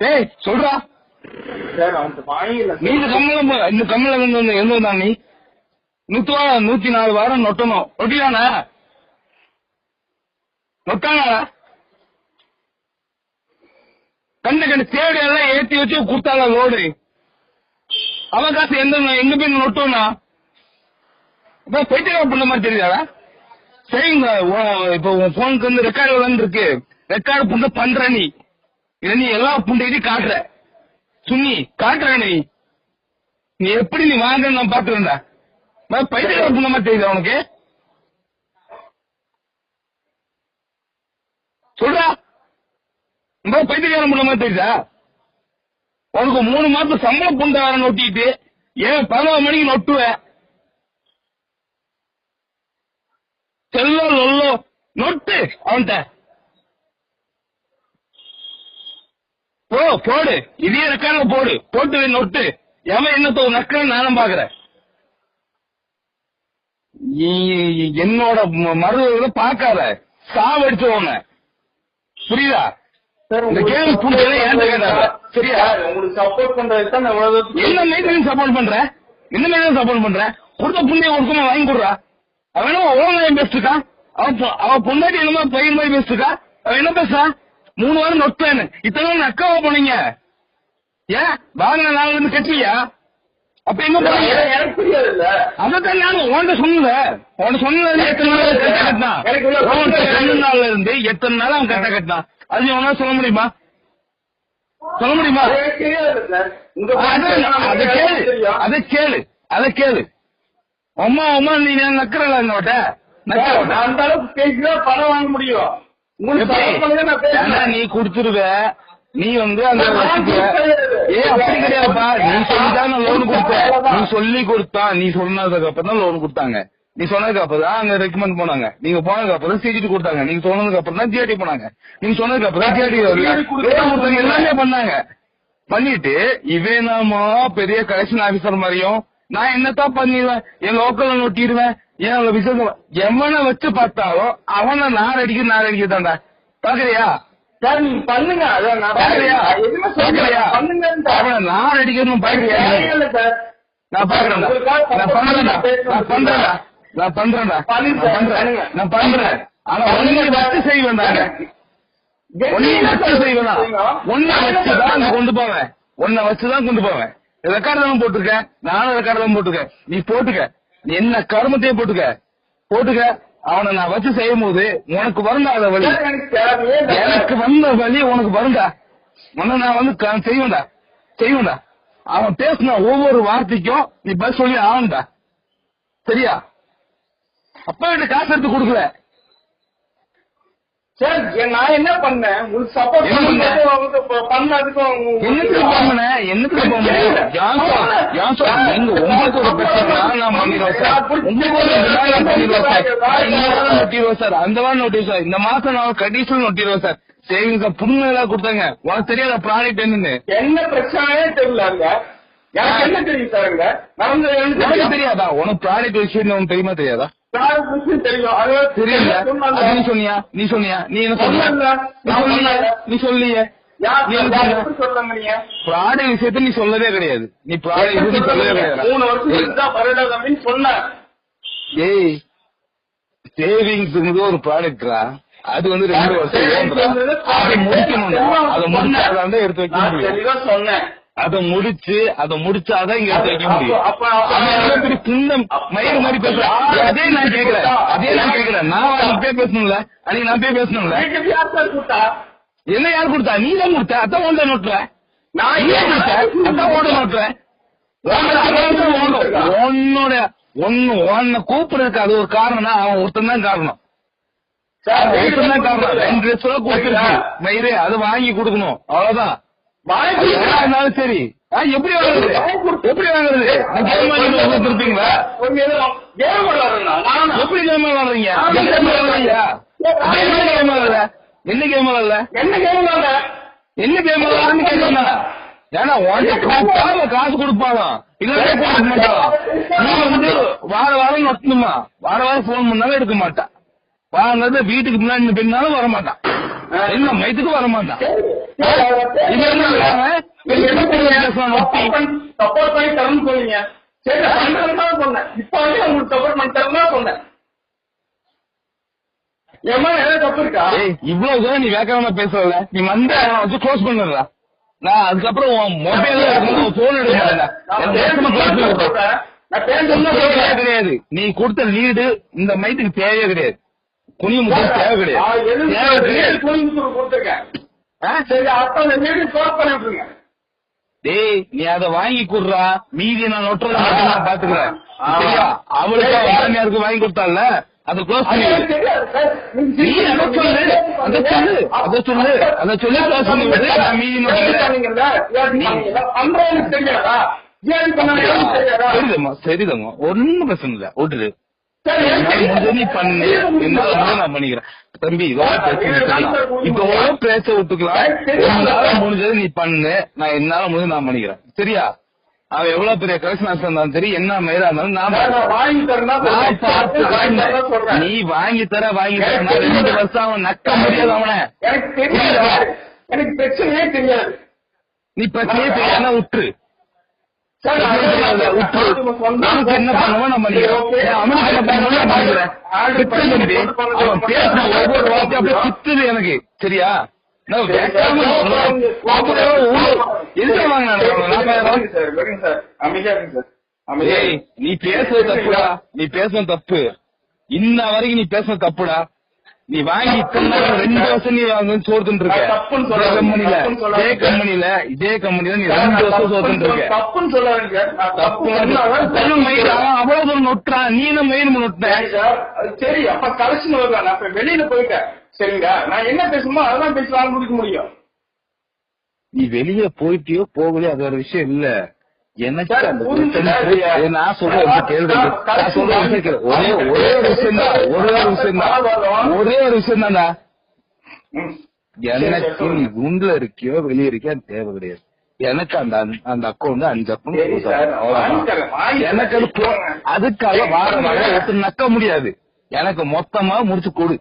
ஏய் சொல்றா. சார் அந்த வாங்கில நீ இந்த கம்மல வந்து எந்த வந்தா நீ? நூத்தி நூத்தி நாலு வாரம் நொட்டணும். நொட்டியானா நொட்டானா கண்ணு கண்ணு தேடி எல்லாம் ஏத்தி வச்சு கொடுத்தாங்க லோடு அவன் காசு எந்த எங்க போய் நொட்டோம்னா இப்ப போயிட்டு பண்ண மாதிரி தெரியுதாடா சரிங்க இப்ப உன் போனுக்கு வந்து ரெக்கார்டு வந்து இருக்கு ரெக்கார்டு புண்ட பண்ற நீ. இதை நீ எல்லா புண்டையும் காட்டுற. சுன்னி காட்டுற நீ. நீ எப்படி நீ வாங்க நான் பாத்துருந்தா பைத்திய புண்ணமா மாதிரி தெரியுதா உனக்கு? சொல்றா. ரொம்ப பைத்தியக்காரன் புண்ண மாதிரி தெரியுதா? உனக்கு மூணு மாசம் சம்பளம் புண்டை நொட்டிட்டு ஏன் பதினோரு மணிக்கு நொட்டுவேன் செல்லோ லொல்லோ நொட்டு அவன்கிட்ட. போ போடு. இதே ரெக்கார்ட்ல போடு? போட்டு நொட்டு. எவன் என்னத்த நக்கன்னு நானும் பாக்குறேன் என்னோட ம- மருந்துகளை பார்க்காத சாவடிச்சவன புரியுதா? இந்த கேள்வி ஏன்ட்ட கேட்டாங்க. சரியா? உங்களுக்கு சப்போர்ட் தான் தூரத்துக்கு என்ன மெயின்டெனன்ஸ் சப்போர்ட் பண்ற? என்ன மெயின்டெனன்ஸ் சப்போர்ட் பண்ற? கொடுத்த புண்ணிய ஒருக்கமா வாங்கி கொடுறா. அவன் என்ன ஓன் பேசிட்டுக்கா அவன் அவன் பொண்டாட்டி என்னமோ பையன் மாதிரி பேசிட்டுக்கா அவன் என்ன பேசுறான் மூணு வாரம் நொட்டேன்னு இத்தனை நாள் அக்காவா போனீங்க? ஏன் வாங்கின நாள்ல இருந்து கட்டியா? அப்ப எங்க போனீங்க? எனக்கு- புரியாது இல்ல அதான் நானும் உன்கிட்ட சொன்னல உன்கிட்ட சொன்னது எத்தனை நாள் கட்ட கட்டினான் ரெண்டு நாள்ல இருந்து எத்தனை நாள் அவன் கட்ட கட்டினான் அது நீ சொல்ல முடியுமா? சொல்ல முடியுமா? அத- கேளு. அத கேளு. அத கேளு. அம்மா அம்மா நீ நக்கறல என்னோட நான் அந்த அளவுக்கு பேசிதான் பணம் வாங்க முடியும். நீ குடுத்துருவ? நீ வந்து அந்த. ஏ அப்படி கிடையாதுப்பா. நீ சொல்லிதான் லோன் கொடுத்த. நீ சொல்லி கொடுத்தா நீ சொன்னதுக்கு அப்புறம் தான் லோன் கொடுத்தாங்க. நீ சொன்னதுக்கு அப்புறம் தான் அங்க ரெக்கமெண்ட் போனாங்க. நீங்க போனதுக்கு அப்புறம் சிடி கொடுத்தாங்க. நீங்க சொன்னதுக்கு அப்புறம் தான் ஜிஆர்டி போனாங்க. நீங்க சொன்னதுக்கு அப்புறம் தான் ஜிஆர்டி கொடுத்தாங்க எல்லாமே பண்ணாங்க. பண்ணிட்டு இவன் பெரிய கலெக்ஷன் ஆபீசர் மாதிரியும் நான் என்னத்தான் பண்ணிடுவேன்? என் லோக்கல்ல நொட்டிடுவேன். என் விசேஷம்? எவனை வச்சு பார்த்தாலும் அவனை நான் அடிக்க நான் அடிக்க தாண்டா பாக்குறியா பண்ணுங்க. அவனை நான் அடிக்கணும் பாக்குறியா நான் பாக்குறேன்டா நான் பண்றேன்டா. நான் பண்றேன்டா. நான் பண்றேன். நான் பண்றேன். ஆனா ஒண்ணு வச்சு செய்வேன் நானு ஒண்ணு வச்சு செய்வேனா ஒன்ன வச்சுதான் கொண்டு போவேன். ஒன்ன வச்சுதான் கொண்டு போவேன். ரெக்கார்டு தான் போட்டிருக்கேன் நானும் ரெக்கார்டு தான் போட்டிருக்கேன் நீ போட்டுக்க. நீ என்ன கருமத்தையே போட்டுக்க. போட்டுக்க. அவனை நான் வச்சு செய்யும் போது உனக்கு வருண்டா அத வழி எனக்கு வந்த வழி உனக்கு வருண்டா உன்னை நான் வந்து செய்வேன்டா. செய்வேன்டா. அவன் பேசின ஒவ்வொரு வார்த்தைக்கும் நீ பதில் சொல்லி ஆகணும்டா. சரியா? அப்பா கிட்ட காசு எடுத்து கொடுக்கல. சார் நான் என்ன பண்ணேன்? உங்களுக்கு சப்போர்ட் இந்த மாசம் நான் கடைசியில் நோட்டிடுவேன் சார். சேவிங்ஸ் புண்ணு எல்லாம் கொடுத்தாங்க. உனக்கு தெரியாத ப்ராடக்ட் என்னன்னு. என்ன பிரச்சனையே தெரியல எனக்கு என்ன தெரியும் சார் நடந்தது. தெரியாதா? உனக்கு ப்ராடக்ட் விஷயம் உனக்கு தெரியுமா தெரியாதா? தெரியும். சொன்னியா? நீ சொன்னியா? நீ என்ன சொன்னியா. நீ சொல்லியே. சொன்ன? ப்ராடக்ட் விஷயத்த நீ சொல்லவே கிடையாது. நீ ப்ராடக்ட் விஷயம் சொல்லவே? கிடையாது. மூணு வருஷம் சொன்னேன் ஏய் சேவிங்ஸ் ஒரு ப்ராடக்ட்ரா அது வந்து ரெண்டு வருஷம். அதை முடிக்கணும் அதை முடிச்சாதான் எடுத்து வைக்க முடியும் சொன்னேன். அதை முடிச்சு அதை முடிச்சாதான் இங்க எடுத்து வைக்க முடியும். புண்டம் மயிறு மாதிரி பேசுறான் அதே நான் கேக்குறேன் அதே நான் கேக்குறேன் நான் பேசணும்ல. அன்னைக்கு நான் போய் பேசணும்ல. என்ன யார் கொடுத்தா? நீ தான் கொடுத்த. அதான் ஓண்ட நோட்டுற நான் நீ தான் கொடுத்த அதான் ஓட நோட்டுற உன்னோட ஒன்னு உன்னை கூப்பிடுறதுக்கு அது ஒரு காரணம்னா அவன் ஒருத்தன் தான் காரணம். ஒருத்தன் தான் காரணம். ரெண்டு லட்ச ரூபா மயிறு அது வாங்கி கொடுக்கணும். அவ்வளவுதான். வாங்கி சரி. எப்படி வாங்குறது? எப்படி வாங்குறது? கேம் வாங்கி கொடுத்துருப்பீங்களா? எப்படி கேம் விளாடுறீங்க என்ன கேம் விளாடுறீங்க என்ன கேம் விளாடுற என்ன கேம் விளாடல என்ன கேம் விளாட என்ன கேம் விளாடுறன்னு கேட்கணும் ஏன்னா கூப்பிட்டாலும் காசு கொடுப்பாங்க இல்லன்னா கொடுக்க மாட்டான் நீ வந்து வார வாரம் நொட்டணுமா வார வாரம் போன் பண்ணாலும் எடுக்க மாட்டான் வாங்கிறது வீட்டுக்கு முன்னாடி பின்னாலும் வர மாட்டான் என்ன மைத்துக்கு வர மாட்டான் இது என்ன. சப்போர்ட் பண்ணி தரணும்னு சொன்னீங்க சரி சொன்னேன் இப்ப வந்து உங்களுக்கு சப்போர்ட் பண்ணி சொன்னேன் என் மேல ஏதாவது தப்பு இருக்கா ஏய், இவ்வளவு தூரம் நீ வேக்காம பேசல நீ வந்த வச்சு க்ளோஸ் பண்ணிடுறா. நான் அதுக்கப்புறம் உன் மொபைல் போன் எடுக்க. கிடையாது. நீ கொடுத்த லீடு இந்த மைத்துக்கு தேவையே கிடையாது. குனிய முகம் தேவை கிடையாது. டேய் நீ அத வாங்கி குடுறா. மீதி நான் நொட்டுறத மட்டும் நான் பாத்துக்கிறேன் அவளுக்கு வாங்கி கொடுத்தால அத க்ளோஸ் சரிதம்மா சரிதம்மா ஒண்ணும் பிரச்சனை இல்ல. பண்ணிக்கிறேன். தம்பி இதோட பேசி விட்டுக்கலாம். முடிஞ்சது நீ பண்ணு. நான் என்னால முடிஞ்சது நான் பண்ணிக்கிறேன். சரியா? அவன் எவ்வளவு பெரிய கலெக்ஷன் இருந்தாலும் சரி என்ன மயிரா இருந்தாலும் நான் வாங்கி தரேன். நீ வாங்கி தர வாங்கி தர. ரெண்டு வருஷம் அவன் நக்க முடியாது அவனை. எனக்கு பிரச்சனையே தெரியாது. நீ பிரச்சனையே தெரியாது, விட்டுரு. என்ன பண்ணுவோ நான் பண்ணிக்கிறேன் ஏன் அவனுக்கு என்ன பண்ணுவோ நான் பண்ணிக்கிறேன் பித்து தம்பி அவன் பேசின ஒவ்வொரு வார்த்தையும் அப்படியே பித்துது எனக்கு. சரியா? நீ பேசுறது தப்புடா. நீ பேசுறது தப்பு. இன்ன வரைக்கும் நீ பேசுறது தப்புடா. நீ வாங்கி இத்தனை ரெண்டு வருஷம் நீ வாங்க சோர்த்துட்டு இருக்க. கம்பெனில. இதே கம்பெனில இதே கம்பெனில நீ ரெண்டு வருஷம் சோர்த்துட்டு இருக்க. தப்புன்னு சொல்லாதீங்க தப்பு அவன் அவ்வளவு தூரம் நொட்டுறான் நீ என்ன மயில் நொட்ட சரி அப்ப கலெக்ஷன் வருதா? நான் வெளியில போயிட்டேன். சரிங்களா நான் என்ன பேசணுமோ அதெல்லாம் பேசலாம் முடிக்க முடியும். நீ வெளிய போயிட்டியோ போகலையோ அது ஒரு விஷயம் இல்ல. எனக்கு நான் கேள்வி நான் ஒரு. ஒரே விஷயம் தான் ஒரே ஒரு விஷயம் தான். ஒரே ஒரு விஷயம் தான்டா ம். சரி, எனக்கு நீ உண்டுல இருக்கியோ வெளிய இருக்கியோ தேவை கிடையாது. எனக்கு அந்த அந்த அக்கௌண்ட் அஞ்சு அக்கௌண்ட் எனக்கு அது அதுக்காக வார வாரம் ஒருத்தர் நக்க முடியாது. எனக்கு மொத்தமா முடிச்சு கொடு.